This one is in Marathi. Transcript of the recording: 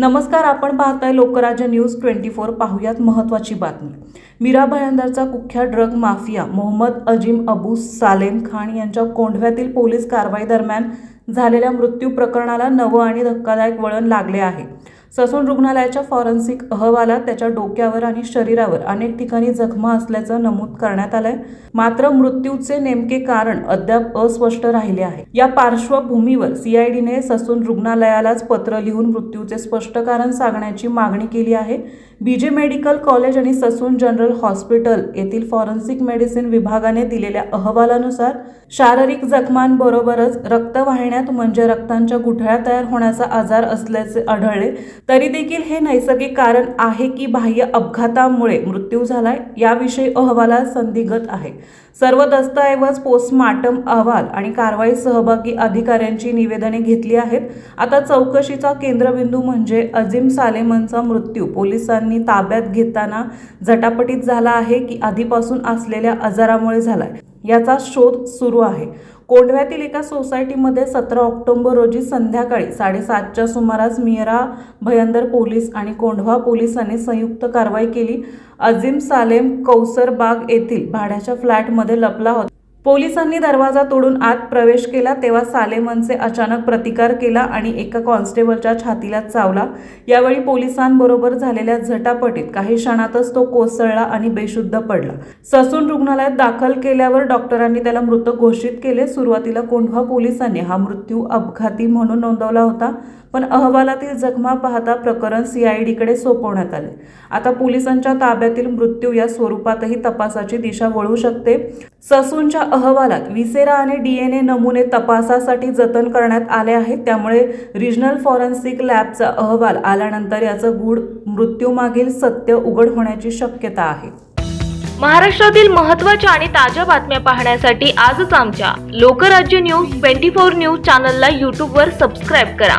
नमस्कार आपण पाहताय लोकराज्य न्यूज ट्वेंटी फोर पाहूयात महत्त्वाची बातमी. मीरा भयंदरचा कुख्यात ड्रग माफिया मोहम्मद अजीम अबू सालेम खान यांच्या कोंढव्यातील पोलीस कारवाई दरम्यान झालेल्या मृत्यू प्रकरणाला नवं आणि धक्कादायक वळण लागले आहे. ससून रुग्णालयाच्या फॉरेन्सिक अहवालात त्याच्या डोक्यावर आणि शरीरावर अनेक ठिकाणी जखमा असल्याचं नमूद करण्यात आलंय. मात्र मृत्यूचे नेमके कारण अद्याप अस्पष्ट राहिले आहे. या पार्श्वभूमीवर सीआयडीने ससून रुग्णालयालाच पत्र लिहून मृत्यूचे स्पष्ट कारण सांगण्याची मागणी केली आहे. बीजे मेडिकल कॉलेज आणि ससून जनरल हॉस्पिटल येथील फॉरेन्सिक मेडिसिन विभागाने दिलेल्या अहवालानुसार शारीरिक जखमांबरोबरच रक्तवाहिन्यात म्हणजे रक्तांच्या गुठळ्या तयार होण्याचा आजार असल्याचे आढळले. तरी देखील हे नैसर्गिक कारण आहे की बाह्य अपघातामुळे मृत्यू झालाय याविषयी अहवालात संदिग्ध आहे. सर्व दस्तऐवज पोस्टमार्टम अहवाल आणि कारवाई सहभागी अधिकाऱ्यांची निवेदने घेतली आहेत. आता चौकशीचा केंद्रबिंदू म्हणजे अजिम सालेमनचा मृत्यू. पोलिसांनी ताब्यात घेताना झटापटीत झाला आहे की आधीपासून असलेल्या आजारामुळे झालाय. याचा शोध सुरू आहे. कोंढव्यातील एका सोसायटीमध्ये सतरा ऑक्टोबर रोजी संध्याकाळी साडेसातच्या सुमारास मियरा भयंदर पोलीस आणि कोंढवा पोलिसांनी संयुक्त कारवाई केली. अजिम सालेम कौसरबाग येथील भाड्याच्या फ्लॅटमध्ये लपला होता. पोलिसांनी दरवाजा तोडून आत प्रवेश केला तेव्हा सालेमनचे अचानक प्रतिकार केला आणि एका कॉन्स्टेबलच्या छातीला चावला. यावेळी पोलिसांबरोबर झालेल्या झटापटीत काही क्षणातच तो कोसळला आणि बेशुद्ध पडला. ससून रुग्णालयात दाखल केल्यावर डॉक्टरांनी त्याला मृत घोषित केले. सुरुवातीला कोंढवा पोलिसांनी हा मृत्यू अपघाती म्हणून नोंदवला होता. पण अहवालातील जखमा पाहता प्रकरण सीआयडीकडे सोपवण्यात आले. आता पोलिसांच्या ताब्यातील मृत्यू या स्वरूपातही तपासाची दिशा वळू शकते. ससूनच्या अहवालात विसेरा आणि डीएनए नमुने तपासासाठी जतन करण्यात आले आहेत त्यामुळे रिजनल फॉरेन्सिक लॅबचा अहवाल आल्यानंतर याचं गूढ मृत्यूमागील सत्य उघड होण्याची शक्यता आहे. महाराष्ट्रातील महत्त्वाच्या आणि ताज्या बातम्या पाहण्यासाठी आजच आमच्या Lokrajya news twenty four news चॅनलला यूट्यूबवर सबस्क्राईब करा.